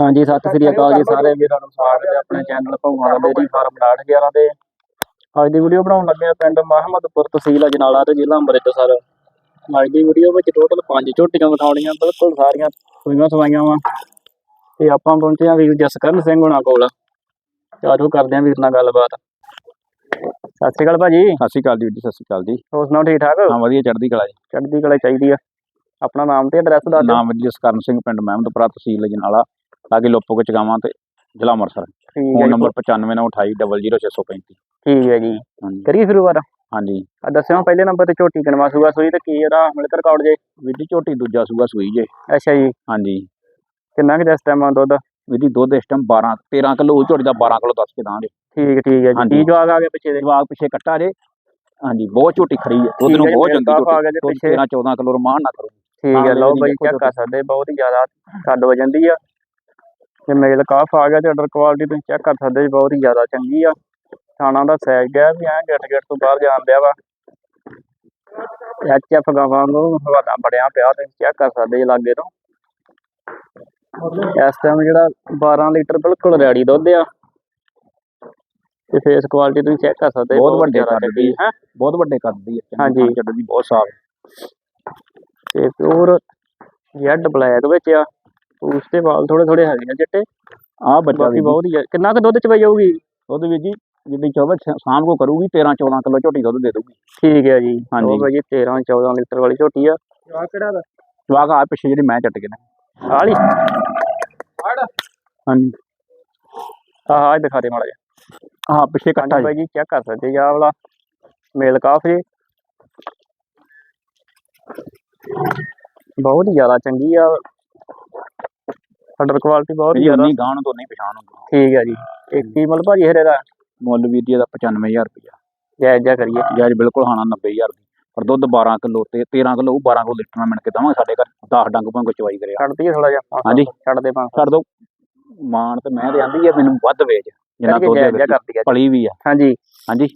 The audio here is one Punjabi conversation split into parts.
ਹਾਂਜੀ ਸਤਿ ਸ੍ਰੀ ਅਕਾਲ ਜੀ ਸਾਰੇ ਵੀਰਾਂ ਨੂੰ ਸਵਾਗਤ ਹੈ ਆਪਣੇ ਚੈਨਲ ਭਗਵਾਨ ਦਾ ਡੇਰੀ ਫਾਰਮ 11 ਦੇ ਅੱਜ ਦੀ ਵੀਡੀਓ ਬਣਾਉਣ ਲੱਗੇ ਆ ਪਿੰਡ ਮਹਮਦਪੁਰ ਤਹਿਸੀਲ ਅਜਨਾਲਾ ਤੇ ਜ਼ਿਲ੍ਹਾ ਅੰਮ੍ਰਿਤਸਰ। ਅੱਜ ਦੀ ਵੀਡੀਓ ਵਿੱਚ ਟੋਟਲ 5 ਝੋਟੀਆਂ ਵਿਖਾਉਣੀਆਂ ਬਿਲਕੁਲ ਸਾਰੀਆਂ ਸੂਈਆਂ ਸਵਾਈਆਂ ਵਾ। ਤੇ ਆਪਾਂ ਪਹੁੰਚੇ ਆ ਵੀਰ ਜਸਕਰਨ ਸਿੰਘ ਹੁਣਾਂ ਕੋਲ। ਚਾਰੋ ਕਰਦੇ ਆ ਵੀਰ ਨਾਲ ਗੱਲਬਾਤ। ਸਤਿ ਸ੍ਰੀ ਅਕਾਲ ਭਾਜੀ। ਸਤਿ ਸ਼੍ਰੀ ਅਕਾਲ ਜੀ ਸਤਿ ਸ਼੍ਰੀ ਅਕਾਲ ਜੀ। ਹੋਰ ਸੁਣਾਓ ਠੀਕ ਠਾਕ? ਹਾਂ ਵਧੀਆ ਚੜ੍ਹਦੀ ਕਲਾ ਜੀ। ਚੜ੍ਹਦੀ ਕਲਾ ਚਾਹੀਦੀ ਆ। ਆਪਣਾ ਨਾਮ ਤੇ ਐਡਰੈਸ ਦੱਸ ਦਿਓ। ਨਾਮ ਜਸਕਰਨ ਸਿੰਘ ਪਿੰਡ ਮਹਿਮਦਪੁਰਾ ਤਹਿਸੀਲ ਜਨਾਲਾ ਲਾਗੇ ਲੋਪੋ ਕੇ ਚਗਾਵਾਂ ਤੇ ਜ਼ਿਲ੍ਹਾ ਅੰਮ੍ਰਿਤਸਰ। ਠੀਕ ਹੈ ਫੋਨ ਜੀ, ਨੰਬਰ 9598200635 ਠੀਕ ਹੈ ਜੀ। ਹਾਂਜੀ। ਕਰੀਏ ਸ਼ੁਰੂਆਤ ਹਾਂਜੀ। ਆ ਦੱਸਿਓ ਪਹਿਲੇ ਨੰਬਰ ਤੇ ਝੋਟੀ ਕਿਨਵਾ ਸੂਆ ਸੂਈ ਤੇ ਕੀ ਇਹਦਾ ਮਿਲਕ ਰਿਕਾਰਡ ਜੇ? ਵੀਰ ਜੀ ਝੋਟੀ ਦੂਜਾ ਸੂਗਾ ਸੂਈ ਜੇ। ਅੱਛਾ ਜੀ। ਹਾਂਜੀ। ਕਿੰਨਾ ਕਿ ਇਸ ਟਾਈਮ ਦੁੱਧ? ਵੀਰ ਜੀ ਦੁੱਧ ਇਸ ਟਾਈਮ 12 13 ਕਿਲੋ ਝੋਟੀ ਦਾ 12 ਕਿਲੋ ਦੱਸ ਕੇ ਦਾਂਗੇ। ਠੀਕ ਠੀਕ ਹੈ ਜੀ। ਹਾਂਜੀ। ਕੀ ਜਵਾਬ ਆ ਗਿਆ ਪਿੱਛੇ ਦੇ? ਜਵਾਗ ਪਿੱਛੇ ਕੱਟਾ ਜੇ। ਹਾਂਜੀ ਬਹੁਤ ਝੋਟੀ ਖੜੀ ਹੈ। ਦੁੱਧ ਠੀਕ ਨੂੰ ਹੈ ਬਹੁਤ ਚੰਗੀ ਆ ਗਿਆ ਜੇ ਝੋਟੀ ਪਿੱਛੇ। 13 14 ਕਿਲੋ ਰਮਾਨ ਨਾ ਕਰੋ। ਠੀਕ ਹੈ ਲਓ ਬਾਈ ਚੈੱਕ ਕਰ ਸਕਦੇ ਬਹੁਤ ਹੀ ਜ਼ਿਆਦਾ। ਕੱਦ ਵਜਨ ਦੀ ਆ। ਤੇ ਮੇਲ ਕਾਫ ਆ ਗਿਆ ਤੇ ਆਰਡਰ ਕੁਆਲਿਟੀ ਤੁਸੀਂ ਚੈੱਕ ਕਰ ਸਕਦੇ ਜੀ ਬਹੁਤ ਹੀ ਜ਼ਿਆਦਾ ਚੰਗੀ ਆ। ਥਾਣਾ ਦਾ ਸਾਈਜ਼ ਗਿਆ ਵੀ ਐ ਗੇਟ ਗੇਟ ਤੋਂ ਬਾਹਰ ਜਾਣ ਦਿਆ ਵਾ। ਐਚ ਐਫ ਗਾਵਾਂ ਨੂੰ ਹਵਾਲਾ ਬੜਿਆ ਪਿਆ ਤੁਸੀਂ ਚੈੱਕ ਕਰ ਸਕਦੇ ਜੀ ਲਾਗੇ ਤੋਂ। ਇਸ ਟਾਈਮ ਜਿਹੜਾ 12 ਲੀਟਰ ਬਿਲਕੁਲ ਰੈਡੀ ਦੁੱਧ ਆ। ਤੇ ਫੇਸ ਕੁਆਲਿਟੀ ਤੁਸੀਂ ਚੈੱਕ ਕਰ ਸਕਦੇ ਬਹੁਤ ਵੱਡੇ ਜ਼ਿਆਦਾ ਕੱਦ ਚੰਗੀ ਦੀ। ਹੈ। ਬਹੁਤ ਵੱਡੇ ਕੱਦ ਦੀ ਹੈ ਹਾਂਜੀ। ਚੱਡ ਦੀ ਬਹੁਤ ਸਾਫ਼। ਤੇ ਪਿਓਰ ਜੈਡ ਬਲੈਕ ਵਿੱਚ ਆ। ਉਸ ਦੇ ਵਾਲ ਥੋੜੇ ਥੋੜੇ ਹੈਗੇ ਆ ਚਿੱਟੇ। ਆ ਬੱਚਾ ਬਾਕੀ ਵੀ ਬਹੁਤ ਹੀ ਆ- ਕਿੰਨਾ ਕੁ ਦੁੱਧ ਚ ਪਈ ਜਾਊਗੀ? ਦੁੱਧ ਵੀਰ ਜੀ ਜਿੱਦੀ ਚੋਵੇ ਸ਼ਾਮ ਕੋ ਕਰੂਗੀ 13 14 ਕਿਲੋ ਝੋਟੀ ਦੁੱਧ ਦੇ ਦੂਗੀ ਠੀਕ ਹੈ ਜੀ। ਹਾਂਜੀ। ਉਹ ਭਾਜੀ 13 14 ਲੀਟਰ ਵਾਲੀ ਝੋਟੀ ਆ। ਆ ਕਿਹੜਾ ਦਾ? ਜਵਾਕ ਆ ਪਿੱਛੇ ਜਿਹੜੀ ਮੈਂ ਚੱਟ ਕੇ ਨਾ। ਆਲੀ। ਹਾਂਜੀ। ਆਹ ਆਹ ਦਿਖਾ ਦੇ ਮਾੜਾ ਜਿਹਾ। ਹਾਂ ਪਿੱਛੇ ਕੱਟਾ ਹਾਂਜੀ ਭਾਈ ਜੀ ਚੈੱਕ ਕਰ ਸਕਦੇ ਜੀ ਆਹ ਵਾਲਾ। ਮੇਲ ਕਾਫ ਜੀ। ਬਹੁਤ ਹੀ ਜ਼ਿਆਦਾ ਚੰਗੀ ਆ। ਆਰਡਰ ਕੁਆਲਿਟੀ ਬਹੁਤ ਹੀ ਜੀ ਜ਼ਿਆਦਾ। ਉਨੀ ਗਾਣ ਤੋਂ ਨਹੀਂ ਪਛਾਣ ਹੁੰਦੀ ਠੀਕ ਹੈ ਜੀ। ਇੱਕ ਕੀ ਮੁੱਲ ਭਾਜੀ ਹਰੇ ਦਾ? ਮੁੱਲ ਵੀਰ ਜੀ ਦਾ 95000 ਰੁਪਇਆ। ਜਾਇਜ਼ ਜਿਹਾ ਕਰੀਏ। ਜਾਇਜ਼ ਬਿਲਕੁਲ ਹਾਣਾ 90000 ਦੀ। ਪਰ ਦੁੱਧ 12 ਕਿਲੋ ਤੇ 13 ਕਿਲੋ ਉਹ 12 ਕਿਲੋ ਲੀਟਰ ਨਾਲ ਮਿਣ ਕੇ ਦਵਾਂਗੇ ਸਾਡੇ ਘਰ। 10 ਡੰਗ ਭਾਂਗੋ ਚਵਾਈ ਕਰਿਆ। ਛੱਡ ਦਈਏ ਥੋੜਾ ਜਿਹਾ। ਪੰਜ। ਹਾਂਜੀ। ਛੱਡ ਦੇ 500 ਛੱਡ ਦੋ ਮਾਨ ਤੇ ਮੈਂ ਤੇ ਆਂਦੀ ਆ ਮੈਨੂੰ ਵੱਧ ਵੇਚ। ਜਿੰਨਾ ਦੁੱਧ ਦੇ ਪਲੀ ਵੀ ਆ। ਹਾਂਜੀ। ਹਾਂਜੀ।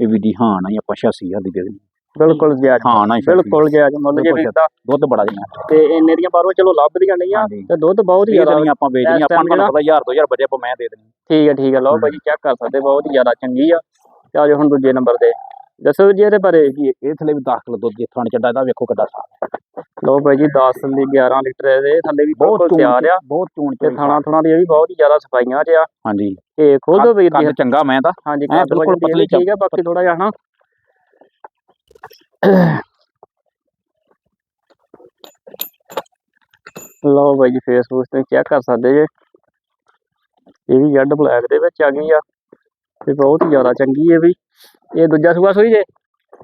ਇਹ ਵੀ ਦੀ ਹਾਂ ਨਾ ਆਪਾਂ 86000 ਦੀ ਦੇ ਦੇਣੀ। ਬਿਲਕੁਲ ਜਾਇਜ਼। ਹਾਂ ਨਾ ਬਿਲਕੁਲ ਜਾਇਜ਼ ਮੁੱਲ ਜੇ ਵੇਚਦਾ ਦੁੱਧ ਬੜਾ ਜਿੰਨਾ ਤੇ ਇੰਨੇ ਦੀਆਂ ਬਾਹਰੋਂ ਚਲੋ ਲੱਭਦੀਆਂ ਨਹੀਂ ਆ ਤੇ ਦੁੱਧ ਬਹੁਤ ਹੀ ਇਹ ਜ਼ਿਆਦਾ ਆਪਾਂ ਇਸ ਆਪਾਂ ਨੂੰ ਪਤਾ 1000 2000 ਬਜੇ ਆਪਾਂ ਮੈਂ ਦੇ ਦੇਣੀ। ਠੀਕ ਹੈ ਠੀਕ ਹੈ ਲਓ ਭਾਜੀ ਚੈੱਕ ਕਰ ਸਕਦੇ ਬਹੁਤ ਹੀ ਜ਼ਿਆਦਾ ਚੰਗੀ ਆ। ਤੇ ਆਜੋ ਹੁਣ ਦੂਜੇ ਨੰਬਰ ਤੇ। ਦੱਸੋ ਜੀ ਇਹਦੇ ਬਾਰੇ। ਜੀ ਇਹ ਥਲੇ ਵੀ 10 ਕਿਲੋ ਦੁੱਧ ਜੇ ਥਣ ਚੱਡਾ ਇਹਦਾ ਵੇਖੋ ਕਿੱਡਾ ਸਾਫ਼ ਲਓ ਭਾਈ ਜੀ 10 ਦੀ 11 ਲੀਟਰ ਇਹਦੇ ਥੱਲੇ ਵੀ ਬਹੁਤ ਤਿਆਰ ਆ। ਬਹੁਤ ਚੂਣ ਤੇ ਥਾਣਾ ਥਾਣਾ ਦੀ ਇਹ ਵੀ ਬਹੁਤ ਹੀ ਜ਼ਿਆਦਾ ਸਫਾਈਆਂ 'ਚ ਆ। ਹਾਂਜੀ। ਤੇ ਖੋਲ ਦੋ ਵੀਰ ਜੀ। ਕੱਦ ਚੰਗਾ ਮੈਂ ਤਾਂ। ਹਾਂਜੀ ਬਿਲਕੁਲ ਇਹ ਪਤਲੀ ਵੀ ਠੀਕ ਆ ਬਾਕੀ ਥੋੜਾ ਜਿਹਾ ਹਨਾ। ਲਓ ਭਾਈ ਜੀ ਫੇਸਬੁੱਕ ਤੇ ਚੈੱਕ ਕਰ ਸਕਦੇ ਜੇ? ਇਹ ਵੀ ਜੈਡ ਬਲੈਕ ਦੇ ਵਿੱਚ ਆ ਗਈ ਆ ਤੇ ਬਹੁਤ ਜ਼ਿਆਦਾ ਚੰਗੀ ਹੈ ਵੀ। ਇਹ ਦੂਜਾ ਸੂਆ ਸੋਈ ਜੇ?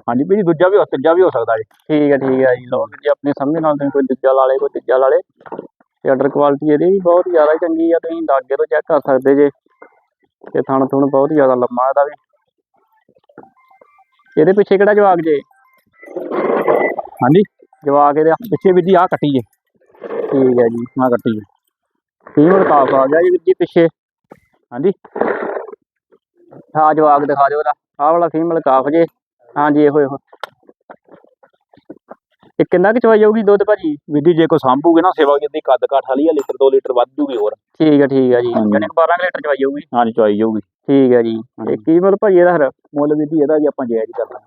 ਹਾਂਜੀ ਵੀ ਦੂਜਾ ਵੀ ਹੋ ਤੀਜਾ ਵੀ ਹੋ ਸਕਦਾ ਜੀ। ਠੀਕ ਹੈ ਠੀਕ ਹੈ ਜੀ ਲਓ ਜੀ ਆਪਣੇ ਸਮਝ ਨਾਲ ਤੁਸੀਂ ਕੋਈ ਦੂਜਾ ਲਾ ਲੇ ਕੋਈ ਤੀਜਾ ਲਾ ਲੇ ਤੇ ਆਰਡਰ ਕੁਆਲਿਟੀ ਇਹਦੀ ਵੀ ਬਹੁਤ ਜ਼ਿਆਦਾ ਚੰਗੀ ਆ ਤੁਸੀਂ ਲਾਗੇ ਤੋਂ ਚੈੱਕ ਕਰ ਸਕਦੇ ਜੇ। ਤੇ ਥਣ ਥੁਣ ਬਹੁਤ ਜ਼ਿਆਦਾ ਲੰਮਾ ਇਹਦਾ ਵੀ। ਇਹਦੇ ਪਿੱਛੇ ਕਿਹੜਾ ਜਵਾਕ ਜੇ? ਹਾਂਜੀ? ਜਵਾਕ ਇਹਦਾ ਪਿੱਛੇ ਵੀ ਜੀ ਆ ਕੱਟੀ ਜੇ ਠੀਕ ਹੈ ਜੀ ਆ ਕੱਟੀ ਜੇ ਫੀਮੇਲ ਕਾਫ ਆ ਗਿਆ ਜੀ ਪਿੱਛੇ। ਹਾਂਜੀ। ਹਾਂ ਜਵਾਕ ਦਿਖਾ ਦਿਓ ਉਹਦਾ ਆਹ ਵਾਲਾ ਫੀਮੇਲ ਕਾਫ ਜੇ। ਹਾਂਜੀ ਇਹੋ ਇਹੋ। ਇਹ ਕਿੰਨਾ ਕੁ ਚਵਾਈ ਜਾਊਗੀ ਦੁੱਧ ਭਾਜੀ? ਵਿਧੀ ਜੇ ਕੋ ਸੰਭੂਗੇ ਨਾ ਸੇਵਾ ਜਿੱਦੀ ਕੱਦ ਕਾਠ ਵਾਲੀ ਆ ਲੀਟਰ 2 ਲੀਟਰ ਵੱਧ ਜੂਗੀ ਹੋਰ। ਠੀਕ ਹੈ ਠੀਕ ਹੈ ਜੀ। ਯਾਨੀ ਕਿ 12 ਕੁ ਲੀਟਰ ਚਵਾਈ ਜਾਊਗੀ। ਹਾਂਜੀ ਚਵਾਈ ਜਾਊਗੀ। ਠੀਕ ਹੈ ਜੀ। ਇਹ ਕੀ ਮੁੱਲ ਭਾਜੀ ਇਹਦਾ ਫਿਰ। ਮੁੱਲ ਵਿਧੀ ਇਹਦਾ ਜੀ ਆਪਾਂ ਜਾਇਜ਼ ਕਰਨਾ।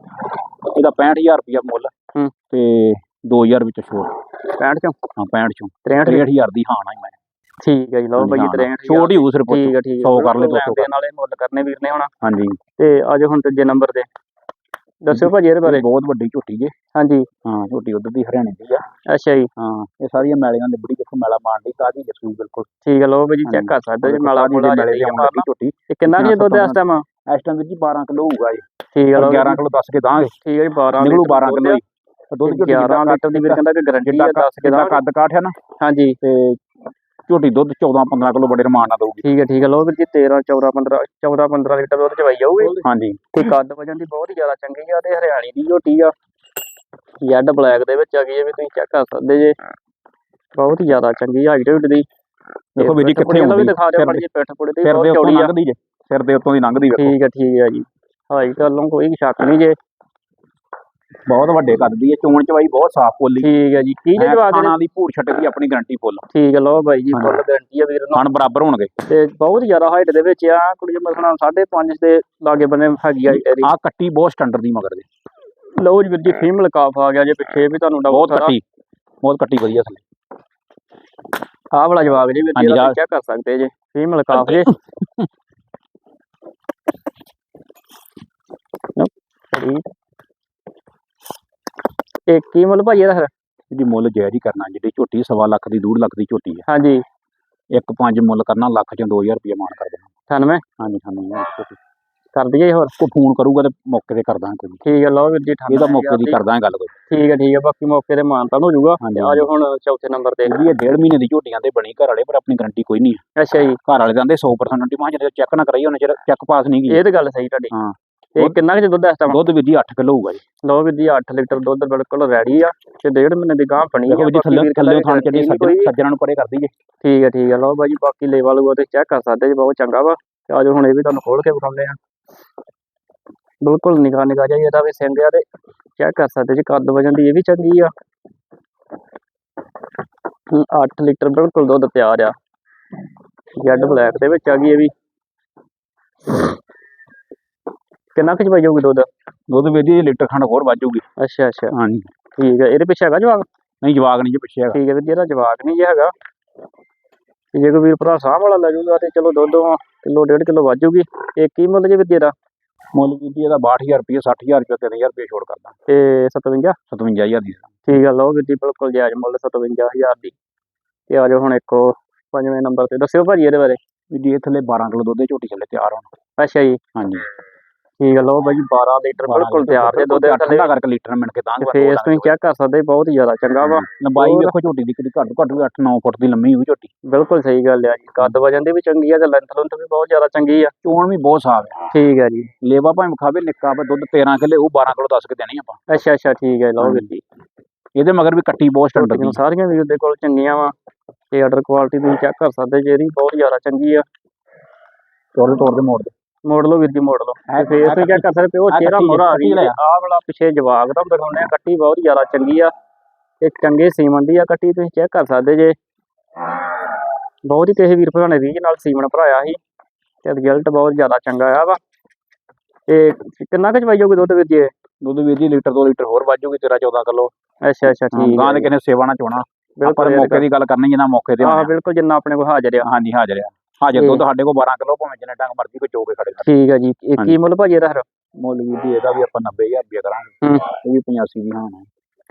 ਇਹਦਾ 65000 ਰੁਪਇਆ ਮੁੱਲ। ਹੂੰ। ਤੇ 2000 ਵਿੱਚ ਛੋੜ। 65 ਚੋਂ ਹਾਂ 65 ਚੋਂ। 63 63000 ਦੀ ਹਾਂ ਨਾ ਮੈਂ। ਠੀਕ ਹੈ ਜੀ ਲਓ ਭਾਜੀ 63 ਛੋੜ ਹੀ ਹੋ ਸਿਰਫ ਠੀਕ ਹੈ ਠੀਕ ਹੈ ਸੌ ਕਰ ਲਏ, ਦੋ ਸੌ। ਵਾਲੇ ਮੁੱਲ ਕਰਨੇ ਵੀਰ ਨੇ ਹੁਣ। ਹਾਂਜੀ। ਤੇ ਅੱਜ ਹੁਣ ਤੀਜੇ ਨੰਬਰ ਤੇ। ਦੱਸਿਓ ਭਾਜੀ ਇਹਦੇ ਬਾਰੇ। ਬਹੁਤ ਵੱਡੀ ਝੋਟੀ ਜੇ। ਹਾਂਜੀ। ਹਾਂ ਝੋਟੀ ਉਧਰ ਦੀ ਹਰਿਆਣੇ ਦੀ ਆ। ਅੱਛਾ ਜੀ। ਹਾਂ ਇਹ ਸਾਰੀਆਂ ਮੈਲੀਆਂ ਦੇ ਬੜੀ ਕਿਥੋਂ ਮੈਲਾ ਮਾਰਦੀ ਤਾਜੀ ਜਸੂ ਬਿਲਕੁਲ। ਠੀਕ ਹੈ ਲਓ ਭਾਜੀ ਚੈੱਕ ਕਰ ਸਕਦੇ ਜੀ ਮਾਲਾ ਮੋਲਾ ਜਿਹੜੀ ਦੇ ਝੋਟੀ। ਇਹ ਕਿੰਨਾ ਕੁ ਜੀ ਦੁੱਧ ਇਸ ਟਾਈਮ ਇਸ ਟਾਈਮ ਜੀ 12 ਕਿਲੋ ਹੋਊਗਾ ਜੀ ਠੀਕ ਲਓ 11 ਕਿਲੋ ਦੱਸ ਕੇ ਦਾਂਗੇ। ਠੀਕ ਹੈ ਜੀ 12 ਨਿਕਲੂ ਲੀਟਰ 12 ਕਿਲੋ ਦੁੱਧ ਝੋਟੀ 11 ਲੀਟਰ ਦੀ ਵੀਰ ਕਹਿੰਦਾ ਕਿ ਗਾਰੰਟੀ ਹੈ ਦੱਸ ਕੇ ਦਾਂਗੇ। ਕੱਦ ਕਾਠ ਹੈ ਨਾ ਹਾਂਜੀ। ਤੇ ਝੋਟੀ ਦੁੱਧ 14 15 ਕਿਲੋ ਬੜੇ ਰਮਾਨ ਨਾਲ ਦਊਗੀ। ਠੀਕ ਹੈ ਠੀਕ ਹੈ ਲਓ ਵੀਰ ਜੀ 13 14 15 14 15 ਲੀਟਰ ਦੁੱਧ ਚਵਾਈ ਜਾਊਗੀ। ਹਾਂਜੀ। ਤੇ ਕੱਦ ਵਜਨ ਦੀ ਬਹੁਤ ਹੀ ਜ਼ਿਆਦਾ ਚੰਗੀ ਆ ਤੇ ਹਰਿਆਣੀ ਦੀ ਝੋਟੀ ਆ। ਜੈਡ ਬਲੈਕ ਦੇ ਵਿੱਚ ਆ ਗਈ ਹੈ ਵੀ ਤੁਸੀਂ ਚੈੱਕ ਕਰ ਸਕਦੇ ਜੇ। ਬਹੁਤ ਹੀ ਜ਼ਿਆਦਾ ਚੰਗੀ ਹਾਈਟ ਢਿੱਡ ਦੀ। ਦੇਖੋ ਵੀਰ ਜੀ ਕਿੱਥੇ ਹੁੰਦੀ ਦਿਖਾ ਦਿਓ ਸਿਰ ਮਾੜੀ ਪਿੱਠ ਪੁੜੇ ਤੇ ਬਹੁਤ ਦੇ ਉੱਤੋਂ ਚੌੜੀ ਆ। ਲੰਘਦੀ ਜੇ। ਸਿਰ ਦੇ ਉੱਤੋਂ ਦੀ ਲੰਘਦੀ ਵੇਖੋ ਠੀਕ ਹੈ ਠੀਕ ਹੈ ਜੀ। ਹਾਈਟ ਵੱਲੋਂ ਕੋਈ ਸ਼ੱਕ ਨਹੀਂ ਜੇ। ਬਹੁਤ ਵੱਡੇ ਕੱਦ ਦੀ ਹੈ ਚੋਣ ਚਵਾਈ ਬਹੁਤ ਸਾਫ਼ ਬੋਲੀ। ਠੀਕ ਹੈ ਜੀ ਕੀ ਜੇ ਜਵਾਬ ਦੇ ਦੀ ਭੂਰ ਛੱਟ ਦੀ ਆਪਣੀ ਗਾਰੰਟੀ ਫੁੱਲ ਠੀਕ ਹੈ ਲਓ ਬਾਈ ਜੀ। ਫੁੱਲ ਗਾਰੰਟੀ ਆ ਵੀਰ ਨੂੰ। ਖਾਣ ਬਰਾਬਰ ਹੋਣਗੇ। ਤੇ ਬਹੁਤ ਜ਼ਿਆਦਾ ਹਾਈਟ ਦੇ ਵਿੱਚ ਆ ਕੁੜੀ ਮਸਲਾ 5.5 ਦੇ ਲਾਗੇ ਬੰਨੇ ਹੈਗੀ ਆ ਆ ਕੱਟੀ ਬਹੁਤ ਸਟੈਂਡਰਡ ਦੀ ਮਗਰ ਦੀ। ਲਓ ਜੀ ਵੀਰ ਜੀ ਫੀਮੇਲ ਕਾਫ ਆ ਗਿਆ ਜੇ ਪਿੱਛੇ ਵੀ ਤੁਹਾਨੂੰ ਬਹੁਤ ਕੱਟੀ ਬਹੁਤ ਕੱਟੀ ਵਧੀਆ ਥੱਲੇ ਆਹ ਵਾਲਾ ਜਵਾਬ ਜੀ ਵੀਰ ਜੀ ਚੈੱਕ ਕਰ ਸਕਦੇ ਜੇ? ਫੀਮੇਲ ਕਾਫ ਜੇ। ਠੀਕ ਇਹ ਕੀ ਮੁੱਲ ਭਾਈ ਇਹਦਾ ਫਿਰ? ਇਹਦੀ ਮੁੱਲ ਜਾਇਜ਼ ਹੀ ਕਰਨਾ ਜਿਹੜੀ ਝੋਟੀ ਸਵਾ ਲੱਖ ਦੀ 2 ਲੱਖ ਦੀ ਝੋਟੀ ਹੈ ਹਾਂਜੀ। ਇੱਕ ਪੰਜ ਮੁੱਲ ਕਰਨਾ ਲੱਖ ਚੋਂ 2000 ਰੁਪਏ ਮਾਨ ਕਰ ਦੇਣਾ। 98 ਹਾਂਜੀ ਇਹ ਝੋਟੀ। ਕਰ ਦਈਏ ਹੋਰ? ਕੋ ਫੋਨ ਕਰੂਗਾ ਤੇ ਮੌਕੇ ਤੇ ਕਰਦਾ ਕੋਈ। ਠੀਕ ਹੈ ਲਓ ਵੀਰ ਜੀ 98 ਇਹਦਾ ਮੌਕੇ ਦੀ ਕਰਦਾ ਗੱਲ ਕੋਈ। ਠੀਕ ਹੈ ਠੀਕ ਹੈ ਬਾਕੀ ਮੌਕੇ ਤੇ ਮਾਨਤਾਨ ਹੋ ਜਾਊਗਾ ਹਾਂਜੀ, ਆ ਜਾਓ ਹੁਣ ਚੌਥੇ ਨੰਬਰ ਤੇ। ਇਹ ਡੇਢ ਮਹੀਨੇ ਦੀ ਝੋਟੀਆਂ ਤੇ ਬਣੀ ਘਰ ਵਾਲੇ ਪਰ ਆਪਣੀ ਗਾਰੰਟੀ ਕੋਈ ਨਹੀਂ ਹੈ ਅੱਛਾ ਜੀ। ਘਰ ਵਾਲੇ ਕਹਿੰਦੇ 100% ਗਾਰੰਟੀ ਮਾਂ ਜਿਹੜੇ ਚੈੱਕ ਨਾ ਕਰਾਈ ਉਹਨੇ ਚੈੱਕ ਪਾਸ ਨਹੀਂ ਗਈ ਇਹ ਤਾਂ ਗੱਲ ਸਹੀ ਤੁਹਾਡੀ। ਹਾਂ। ਤੇ ਕਿੰਨਾ ਕੁ ਦੁੱਧ ਇਸ ਟਾਈਮ ਦੁੱਧ ਵੀ ਜੀ 8 ਕਿਲੋ ਹੋਊਗਾ ਜੀ। ਲਓ ਵੀਰ ਜੀ 8 ਲੀਟਰ ਦੁੱਧ ਬਿਲਕੁਲ ਰੈਡੀ ਆ। ਤੇ ਡੇਢ ਮਹੀਨੇ ਦੀ ਗਾਂ ਬਣੀ ਆ ਵੀ ਜੀ ਥੱਲੇ ਥੱਲੇ ਥਾਣ ਚੱਡੀ ਸੱਜਣ ਨੂੰ ਪਰੇ ਕਰਦੀ ਜੇ ਠੀਕ ਹੈ ਠੀਕ ਹੈ ਲਓ ਬਾਈ ਬਾਕੀ ਲੇਵਲ ਉਹ ਤੇ ਚੈੱਕ ਕਰ ਸਕਦੇ ਜੀ ਬਹੁਤ ਚੰਗਾ ਵਾ। ਤੇ ਆਜੋ ਹੁਣ ਇਹ ਵੀ ਤੁਹਾਨੂੰ ਖੋਲ ਕੇ ਵਿਖਾਉਂਦੇ ਆ। ਬਿਲਕੁਲ ਨਿਗਾਹ ਨਿਗਾਹ ਜਾਈ ਇਹਦਾ ਵੀ ਸਿੰਘ ਆ ਤੇ ਚੈੱਕ ਕਰ ਸਕਦੇ ਜੀ ਕੱਦ ਵਜਨ ਦੀ ਇਹ ਵੀ ਚੰਗੀ ਆ। 8 ਲੀਟਰ ਬਿਲਕੁਲ ਦੁੱਧ ਤਿਆਰ ਆ। ਜੈਡ ਬਲੈਕ ਦੇ ਵਿੱਚ ਆ ਗਈ ਇਹ ਵੀ। ਕਿੰਨਾ ਕੁ ਚ ਪਾਈ ਜਾਊਗੀ ਦੁੱਧ? ਦੁੱਧ ਵੀ ਜੀ ਲੀਟਰ ਖੰਡ ਹੋਰ ਵੱਜੂਗੀ ਅੱਛਾ ਅੱਛਾ। ਹਾਂਜੀ। ਠੀਕ ਹੈ ਇਹਦੇ ਪਿੱਛੇ ਹੈਗਾ ਜਵਾਬ ਨਹੀਂ ਜਵਾਗ ਨਹੀਂ ਜੀ ਪਿੱਛੇ ਹੈਗਾ। ਠੀਕ ਹੈ ਵੀਰ ਜੀ ਇਹਦਾ ਜਵਾਕ ਨਹੀਂ ਜੇ ਹੈਗਾ। ਜੇ ਕੋਈ ਵੀਰ ਭਰਾ ਸਾਂਭ ਵਾਲਾ ਲੈ ਜਾਊਗਾ ਤੇ ਚਲੋ ਦੁੱਧ ਕਿਲੋ ਡੇਢ ਕਿਲੋ ਵੱਜੂਗੀ ਇਹ ਕੀ ਮੁੱਲ ਜੇ ਵੀਰ ਜੀ ਇਹਦਾ? ਮੁੱਲ ਵੀ ਜੀ ਇਹਦਾ 62000 ਰੁਪਏ 60000 ਰੁਪਏ 3000 ਰੁਪਏ ਛੋੜ ਕਰਦਾ। ਤੇ 57 57000 ਦੀ। ਠੀਕ ਆ ਲਓ ਵੀਰ ਜੀ ਬਿਲਕੁਲ ਜਾਇਜ਼ ਮੁੱਲ 57000 ਦੀ। ਤੇ ਆ ਜਾਓ ਹੁਣ ਇੱਕੋ ਪੰਜਵੇਂ ਨੰਬਰ ਤੇ। ਦੱਸਿਓ ਭਾਜੀ ਇਹਦੇ ਬਾਰੇ। ਵੀ ਜੀ ਇਹ ਥੱਲੇ 12 ਕਿਲੋ ਦੁੱਧ ਦੇ ਝੋਟੀ ਥੱਲੇ ਤਿਆਰ ਹੋਣ। ਅੱਛਾ ਜੀ। ਹਾਂਜੀ। ਠੀਕ ਆ ਲਓ ਬਾਈ 12 ਲੀਟਰ ਬਿਲਕੁਲ ਤਿਆਰ ਤੇ ਦੁੱਧ ਠੰਡਾ ਕਰਕੇ ਲੀਟਰ ਮਿਣ ਕੇ ਦਾਂਗੇ ਫੇਸ ਤੁਸੀਂ ਚੈੱਕ ਕਰ ਸਕਦੇ ਬਹੁਤ ਜ਼ਿਆਦਾ ਚੰਗਾ ਵਾ। ਲੰਬਾਈ। ਵੇਖੋ ਝੋਟੀ ਦੀ ਕਿੰਨੀ ਘੱਟ ਘੱਟ ਵੀ 8-9 ਫੁੱਟ ਦੀ ਲੰਮੀ ਹੋਊ ਝੋਟੀ। ਬਿਲਕੁਲ ਸਹੀ ਗੱਲ ਆ ਜੀ ਕੱਦ ਵਜਨ ਦੀ ਵੀ ਚੰਗੀ ਆ ਤੇ ਲੈਂਥ ਲੁੰਥ ਵੀ ਬਹੁਤ ਜ਼ਿਆਦਾ ਚੰਗੀ ਆ। ਚੋਣ ਵੀ ਬਹੁਤ ਸਾਫ਼ ਹੈ ਠੀਕ ਆ ਜੀ। ਲੇਵਾ ਭਾਵੇਂ ਵਿਖਾਵੇ ਨਿੱਕਾ ਵਾ ਦੁੱਧ 13 ਕਿੱਲੇ ਉਹ 12 ਕਿਲੋ ਦੱਸ ਕੇ ਦੇਣੀ ਆਪਾਂ। ਅੱਛਾ ਅੱਛਾ ਠੀਕ ਹੈ ਲਓ ਵੀਰ ਜੀ। ਇਹਦੇ ਮਗਰ ਵੀ ਕੱਟੀ ਬਹੁਤ ਸਟੈਂਡਰਡ ਦੀ। ਸਾਰੀਆਂ ਵੀਰ ਦੇ ਕੋਲ ਚੰਗੀਆਂ ਵਾ। ਤੇ ਆਰਡਰ ਕੁਆਲਿਟੀ ਤੁਸੀਂ ਚੈੱਕ ਕਰ ਸਕਦੇ ਜੇ ਇਹਦੀ ਬਹੁਤ ਜ਼ਿਆਦਾ ਚੰਗੀ ਆ। ਤੋੜ ਤੋੜ ਦੇ ਮੋੜ ਦੇ। ਮੋੜ ਲਓ ਵੀਰ ਜੀ ਮੋੜ ਲਓ। ਇਹ- ਫੇਸ ਤੇ ਚੈੱਕ ਕਰ ਸਕਦੇ ਹੋ ਇਹ ਚਿਹਰਾ ਮੋਰਾ ਆ ਗਈ। ਆਹ ਵਾਲਾ ਪਿੱਛੇ ਜਵਾਗ ਦਾ ਦਿਖਾਉਂਦੇ ਆ ਕੱਟੀ ਬਹੁਤ ਜ਼ਿਆਦਾ ਚੰਗੀ ਆ। ਤੇ ਚੰਗੇ ਸੀਮਨ ਦੀ ਆ ਕੱਟੀ ਤੁਸੀਂ ਚੈੱਕ ਕਰ ਸਕਦੇ ਜੇ। ਬਹੁਤ ਹੀ ਕਿਸੇ ਵੀਰ ਭਰਾ ਨੇ ਨਾਲ ਸੀਮਨ ਭਰਾਇਆ ਸੀ ਤੇ ਰਿਜ਼ਲਟ ਬਹੁਤ ਜ਼ਿਆਦਾ ਚੰਗਾ ਆ ਵਾ। ਤੇ ਕਿੰਨਾ ਕੁ ਚਵਾਈ ਜਾਊਗੀ ਦੁੱਧ ਵੀਰ ਜੀ? ਦੁੱਧ ਵੀ ਜੀ ਲੀਟਰ 2 ਲੀਟਰ ਹੋਰ ਵੱਜੂਗੀ 13 14 ਕਿਲੋ। ਅੱਛਾ ਅੱਛਾ ਠੀਕ ਗਾਂ ਦੇ ਕਿਨੇ ਸੇਵਾ ਨਾ ਚੋਣਾ। ਬਿਲਕੁਲ ਮੌਕੇ ਦੀ ਗੱਲ ਕਰਨੀ ਜਿੰਨਾ ਮੌਕੇ ਤੇ ਆਹ। ਬਿਲਕੁਲ ਜਿੰਨਾ ਆਪਣੇ ਕੋਲ ਹਾਜ਼ਰ ਆ। ਹਾਂਜੀ ਹਾਜ਼ਰ ਆ। ਹਾਜ਼ਰ ਦੁੱਧ ਸਾਡੇ ਕੋਲ 12 ਕਿਲੋ ਭਾਵੇਂ ਜਿੰਨੇ ਡੰਗ ਮਰਜ਼ੀ ਕੋਈ ਚੋ ਕੇ ਖੜੇ ਠੀਕ ਆ ਜੀ। ਇਹ ਕੀ। ਮੁੱਲ ਭਾਜੀ ਇਹਦਾ ਫਿਰ? ਮੁੱਲ ਵੀ ਜੀ ਇਹਦਾ ਵੀ ਆਪਾਂ 90000 ਰੁਪਏ ਕਰਾਂਗੇ। ਹੂੰ। ਇਹ ਵੀ 85 ਦੀ ਹਾਂ।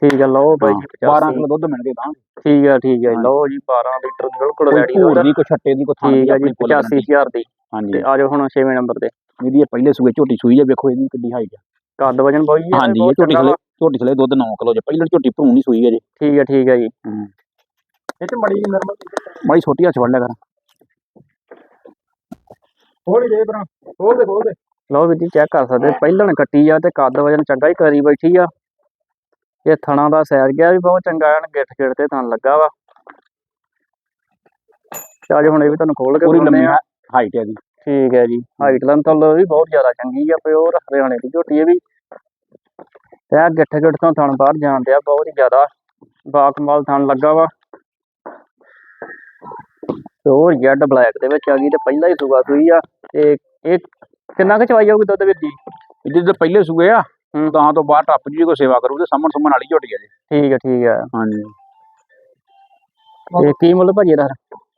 ਠੀਕ ਆ ਲਓ ਜੀ 12 85 ਕਿਲੋ ਦੁੱਧ ਮਿਲ ਕੇ ਦਾਂਗੇ ਠੀਕ ਆ ਠੀਕ ਹਾਂਜੀ। ਲਓ ਜੀ 12 ਲੀਟਰ ਬਿਲਕੁਲ ਰੈਡੀ ਭੂਰ ਦੀ ਕੋਈ ਛੱਟੇ ਦੀ ਕੋਈ ਥਾਂ ਠੀਕ ਆ ਜੀ ਆਪਣੀ full guarantee। 85000 ਦੀ। ਹਾਂਜੀ। ਤੇ ਆ ਜਾਓ ਹੁਣ 6ਵੇਂ ਨੰਬਰ ਤੇ। ਇਹਦੀ ਇਹ ਪਹਿਲੇ ਸੂਏ ਝੋਟੀ ਸੂਈ ਆ ਵੇਖੋ ਇਹਦੀ ਕਿੱਡੀ ਹਾਈਟ ਆ। ਕੱਦ ਵਜਨ ਬਹੁਤ ਹੀ ਆ ਹਾਂਜੀ ਇਹ ਝੋਟੀ ਥਲੇ। ਝੋਟੀ ਥਲੇ ਦੁੱਧ 9 ਕਿਲੋ ਜੇ। ਪਹਿਲੇ ਝੋਟੀ ਨਹੀਂ ਸੂਈ ਹੈ ਜੀ ਠੀਕ ਆ ਠੀਕ ਆ ਜੀ। ਹੂੰ। ਇਹ ਤੇ ਮੜੀ ਨਰਮਲ ਬੜੀ ਛੋਟੀ ਹੱਥ ਵੜ ਲਿਆ ਕਰ। ਦੇ ਖੋਲ ਦੇ ਖੋਲ ਦੇ। ਲਓ ਵੀਰ ਜੀ ਚੈੱਕ ਕਰ ਸਕਦੇ ਪਹਿਲਣ ਕੱਟੀ ਆ ਤੇ ਕੱਦ ਵਜਨ ਚੰਗਾ ਹੀ ਕਰੀ ਬੈਠੀ ਆ। ਇਹ ਥਣਾ ਦਾ ਸੈਰ ਗਿਆ ਵੀ ਬਹੁਤ ਚੰਗਾ ਐਨ ਗਿੱਠ ਗਿੱਠ ਤੇ ਥਣ ਲੱਗਾ ਵਾ। ਅੱਜ ਹੁਣ ਇਹ ਵੀ ਤੁਹਾਨੂੰ ਖੋਲ ਕੇ ਪੂਰੀ ਲੰਮੀ ਆ। ਹਾਈਟ ਹੈ ਜੀ। ਠੀਕ ਹੈ ਜੀ। ਹਾਈਟ ਲੈਂਥ ਵੀ ਬਹੁਤ ਜ਼ਿਆਦਾ ਚੰਗੀ ਆ ਪਿਓਰ ਹਰਿਆਣੇ ਦੀ ਝੋਟੀ ਇਹ ਵੀ। ਤੇ ਆ ਗਿੱਠ ਗਿੱਠ ਤੋਂ ਥਣ ਬਾਹਰ ਜਾਣ ਡਿਆ ਬਹੁਤ ਹੀ ਜ਼ਿਆਦਾ ਬਾਕਮਾਲ ਥਣ ਲੱਗਾ ਵਾ। ਪਿਓਰ ਜੈਡ ਬਲੈਕ ਦੇ ਵਿੱਚ ਆ ਗਈ ਤੇ ਪਹਿਲਾਂ ਹੀ ਸੂਆ ਸੂਈ ਆ ਤੇ ਇਹ ਕਿੰਨਾ ਕੁ ਚਵਾਈ ਜਾਊਗੀ ਦੁੱਧ ਵਿੱਚ ਜੀ? ਇਹਦੇ ਤੇ ਪਹਿਲੇ ਸੂਏ ਆ। ਤਾਂ ਤੋਂ ਬਾਅਦ ਟੱਪ ਜੀ ਕੋਈ ਸੇਵਾ ਕਰੂ ਤੇ ਸਾਹਮਣ ਸੁਮਣ ਵਾਲੀ ਝੋਟੀ ਹੈ ਜੀ। ਠੀਕ ਹੈ ਠੀਕ ਹੈ ਹਾਂਜੀ। ਤੇ ਕੀ ਮੁੱਲ ਭਾਜੀ ਇਹਦਾ?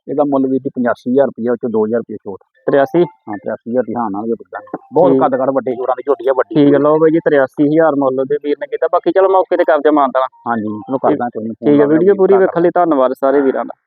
ਇਹਦਾ ਮੁੱਲ ਵੀ ਜੀ 85000 ਰੁਪਏ ਉਹ ਚ 2000 ਰੁਪਏ ਛੋਟ। 83 ਹਾਂ 83000 ਦੀ ਹਾਂ ਨਾਲ ਜੇ ਪੁੱਛਾਂ ਬਹੁਤ। ਕੱਦ ਕੱਦ ਵੱਡੇ ਜੋੜਾਂ ਦੀ ਝੋਟੀ ਆ ਵੱਡੀ। ਠੀਕ ਲਓ ਬਾਈ ਜੀ 83000 ਮੁੱਲ ਦੇ ਵੀਰ ਨੇ ਕੀਤਾ। ਬਾਕੀ ਚਲੋ ਮੌਕੇ ਤੇ ਕਰਦੇ ਮਾਨਤਾ ਹਾਂਜੀ ਉਹਨੂੰ ਕਰਦਾ ਕੋਈ ਨਹੀਂ ਠੀਕ ਹੈ ਵੀਡੀਓ ਪੂਰੀ ਵੇਖਣ ਲਈ ਧੰਨਵਾਦ ਸਾਰੇ ਵੀਰਾਂ ਦਾ।